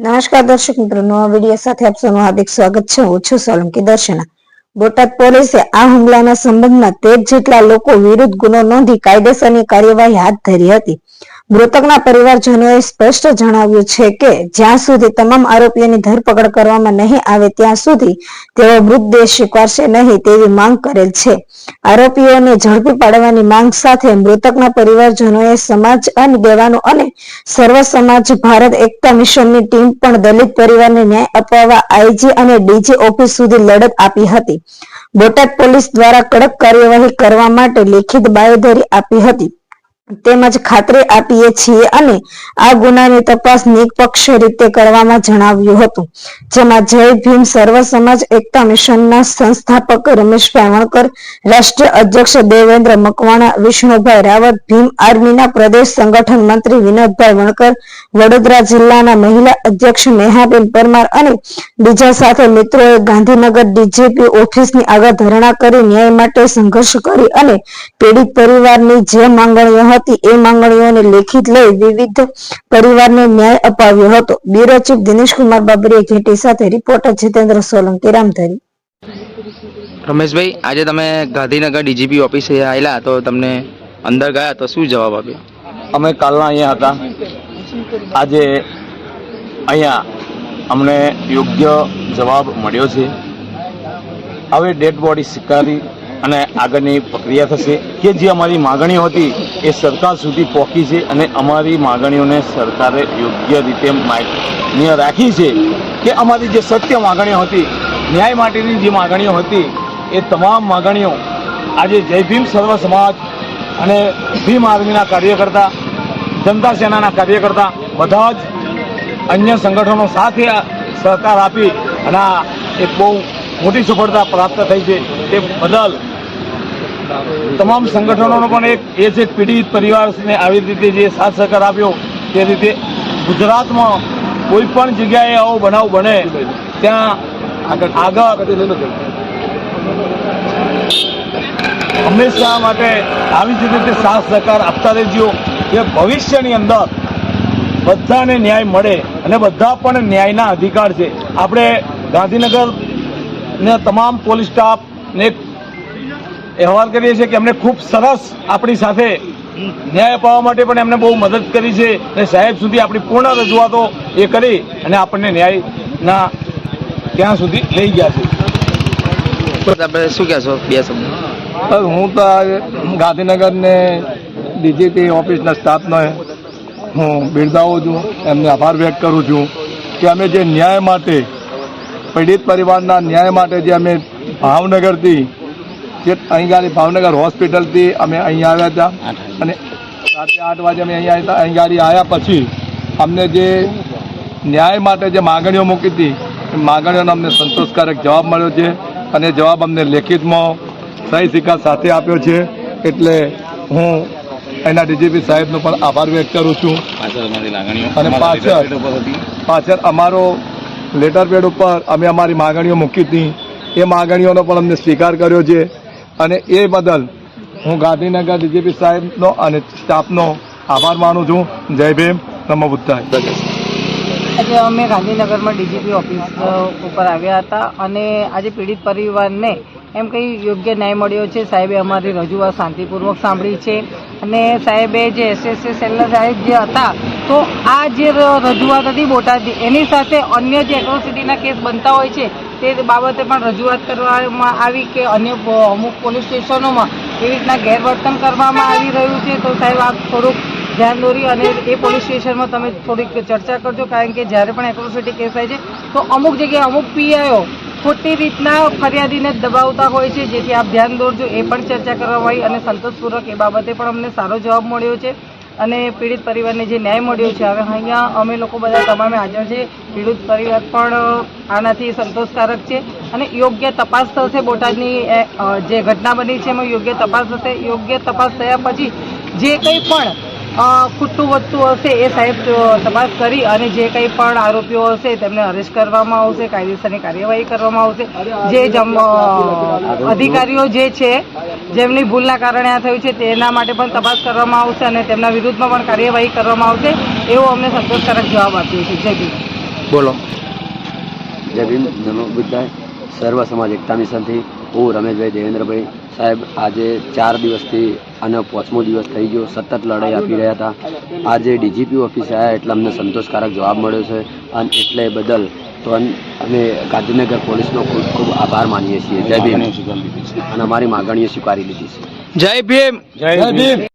નમસ્કાર દર્શક મિત્રો, નવા વીડિયો સાથે આપ સૌનું હાર્દિક સ્વાગત છે. હું છું સોલંકી દર્શના. બોટાદ પોલીસે આ હુમલાના સંબંધમાં તેર જેટલા લોકો વિરુદ્ધ ગુનો નોંધી કાયદેસરની કાર્યવાહી હાથ ધરી હતી. મૃતકના પરિવારજનોએ સ્પષ્ટ જણાવ્યું છે કે જ્યાં સુધી તમામ આરોપીઓની ધરપકડ કરવામાં નહીં આવે, ત્યાં સુધી તેઓ મૃતદેહ સ્વીકારશે નહીં તેવી માંગ કરેલ છે. આરોપીઓને ઝડપી પાડવાની માંગ સાથે મૃતકના પરિવારજનોએ સમાજ અને દેવાનું અને સર્વ સમાજ, ભારત એકતા મિશનની ટીમ પણ દલિત પરિવારને ન્યાય અપાવવા આઈજી અને ડીજી ઓફિસ સુધી લડત આપી હતી. બોટાદ પોલીસ દ્વારા કડક કાર્યવાહી કરવા માટે લેખિત બાયોધરી આપી હતી. તેમજ ખાતરી આપીએ છીએ અને આ ગુનાની તપાસ નિષ્પક્ષ રીતે કરવામાં જણાવ્યું હતું. જેમાં જય ભીમ સર્વ સમાજ એકતા મિશનના સંસ્થાપક રમેશભાઈ વણકર રાષ્ટ્રીય અધ્યક્ષ દેવેન્દ્ર મકવાણા, વિષ્ણુભાઈ રાવત, ભીમ આર્મીના પ્રદેશ સંગઠન મંત્રી વિનોદભાઈ વણકર, વડોદરા જિલ્લાના મહિલા અધ્યક્ષ નેહાબેન પરમાર અને બીજા સાથે મિત્રોએ ગાંધીનગર ડીજીપી ઓફિસની આગળ ધરણા કરી ન્યાય માટે સંઘર્ષ કરી અને પીડિત પરિવારની જે માંગણીઓ એ માંગણીઓને લેખિત લઈ વિવિધ પરિવારને ન્યાય અપાવ્યો હતો. બ્યુરો ચીફ દિનેશકુમાર બાબરીએ ઘેટી સાથે રિપોર્ટર જીતેન્દ્ર સોલંકી રામધારી. રમેશભાઈ આજે તમે ગાંધીનગર ડીજીપી ઓફિસે આવેલા તો તમને અંદર ગયા તો શું જવાબ આપ્યો? અમે કાલના અહીંયા હતા. આજે અહીંયા અમને યોગ્ય જવાબ મળ્યો છે. હવે ડેડ બોડી સ્વીકારી અને આગળની પ્રક્રિયા થશે કે જે અમારી માગણીઓ હતી એ સરકાર સુધી પહોંચી છે અને અમારી માગણીઓને સરકારે યોગ્ય રીતે માન્ય રાખી છે કે અમારી જે સત્ય માગણીઓ હતી, ન્યાય માટેની જે માગણીઓ હતી, એ તમામ માગણીઓ આજે જય ભીમ સર્વ સમાજ અને ભીમ આર્મીના કાર્યકર્તા, જનતા સેનાના કાર્યકર્તા, બધા જ અન્ય સંગઠનો સાથે સહકાર આપી અને એક બહુ મોટી સફળતા પ્રાપ્ત થઈ છે. તે બદલ તમામ સંગઠનોનો પણ એક એ છે પીડિત પરિવારને આવી રીતે જે સાથ સહકાર આપ્યો તે રીતે ગુજરાતમાં કોઈ પણ જગ્યાએ આવો બનાવ બને ત્યાં આગળ હંમેશા માટે આવી જ રીતે સાથ સહકાર આપતા રહેજો કે ભવિષ્યની અંદર બધાને ન્યાય મળે અને બધા પણ ન્યાયના અધિકાર છે. આપણે ગાંધીનગર ને તમામ પોલીસ સ્ટાફ ને અહેવાલ કરીએ છીએ કે એમને ખૂબ સરસ આપણી સાથે ન્યાય અપાવવા માટે પણ એમને બહુ મદદ કરી છે અને સાહેબ સુધી આપણી પૂર્ણ રજૂઆતો એ કરી અને આપણને ન્યાયના ત્યાં સુધી લઈ ગયા છે. તો આપણે શું કહેશો બે શબ્દ. હું તો આ ગાંધીનગરને ડીજીપી ઓફિસના સ્ટાફનો હું બિરદાવું છું એમને આભાર વ્યક્ત કરું છું કે અમે જે ન્યાય માટે પીડિત પરિવારના ન્યાય માટે જે અમે ભાવનગરથી જે અહીં ગાડી ભાવનગર હોસ્પિટલથી અમે અહીં આવ્યા હતા. અને રાત્રે આઠ વાગે અમે અહીં આવ્યા હતા. અહીં ગાડી આવ્યા પછી અમને જે ન્યાય માટે જે માગણીઓ મૂકી હતી એ માગણીઓનો અમને સંતોષકારક જવાબ મળ્યો છે અને જવાબ અમને લેખિતમાં સહી સિક્કા સાથે આપ્યો છે. એટલે હું એના ડીજીપી સાહેબનો પણ આભાર વ્યક્ત કરું છું. અને પાછળ પાછળ અમારો લેટર પેડ ઉપર અમે અમારી માગણીઓ મૂકી હતી. એ માગણીઓનો પણ અમને સ્વીકાર કર્યો છે. અને એ બદલ હું ગાંધીનગર ડીજીપી સાહેબનો અને સ્ટાફનો આભાર માનું છું. જય ભીમ નમો બુદ્ધાય. આજે અમે ગાંધીનગરમાં ડીજીપી ઓફિસ ઉપર આવ્યા હતા અને આજે પીડિત પરિવારને એમ કંઈ યોગ્ય ન્યાય મળ્યો છે? સાહેબે અમારી રજૂઆત શાંતિપૂર્વક સાંભળી છે. અને સાહેબે જે એસએસસી સેલના સાહેબ જે હતા, તો આ જે રજૂઆત હતી બોટાદની, એની સાથે અન્ય જે એટ્રોસિટીના કેસ બનતા હોય છે તે બાબતે પણ રજૂઆત કરવામાં આવી કે અન્ય અમુક પોલીસ સ્ટેશનોમાં એવી રીતના ગેરવર્તન કરવામાં આવી રહ્યું છે? તો સાહેબ, આપ થોડુંક ધ્યાન દોરી અને એ પોલીસ સ્ટેશનમાં તમે થોડીક ચર્ચા કરજો, કારણ કે જ્યારે પણ એટ્રોસિટી કેસ થાય છે, તો અમુક જગ્યાએ અમુક પીઆઈઓ ખોટી રીતના ફરિયાદીને દબાવતા હોય છે. જેથી આપ ધ્યાન દોરજો. એ પણ ચર્ચા કરવામાં આવી અને સંતોષપૂર્વક એ બાબતે પણ અમને સારો જવાબ મળ્યો છે. અને પીડિત પરિવારને જે ન્યાય મળ્યો છે, હવે અહીંયા અમે લોકો બધા તમામે હાજર છે. પીડિત પરિવાર પણ આનાથી સંતોષકારક છે. અને યોગ્ય તપાસ થશે બોટાદની જે ઘટના બની છે, એમાં યોગ્ય તપાસ થશે. યોગ્ય તપાસ થયા પછી જે કંઈ પણ ખૂટતું વધતું હશે એ સાહેબ તપાસ કરી અને જે કંઈ પણ આરોપીઓ હશે તેમને અરેસ્ટ કરવામાં આવશે કાયદેસરની કાર્યવાહી કરવામાં આવશે. જે જમ અધિકારીઓ જે છે જેમની ભૂલના કારણે આ થયું છે તેના માટે પણ તપાસ કરવામાં આવશે અને તેમના વિરુદ્ધમાં પણ કાર્યવાહી કરવામાં આવશે એવો અમને સંતોષકારક જવાબ આપ્યો છે. જય ભીમ. બોલો. જય ભીમ બુદ્ધાય સર્વ સમાજ એકતા મિશનથી હું રમેશભાઈ દેવેન્દ્રભાઈ સાહેબ આજે ચાર દિવસથી આનો પાંચમો દિવસ થઈ ગયો સતત લડાઈ આપી રહ્યા હતા. આજે ડીજીપી ઓફિસે આવ્યા એટલે અમને સંતોષકારક જવાબ મળ્યો છે અને એટલે બદલ તો અમે ગાંધીનગર પોલીસનો ખૂબ ખૂબ આભાર માનીએ છીએ. જય ભીમ. અને અમારી માગણીઓ સ્વીકારી લીધી છે. જય ભીમ. જય ભીમ.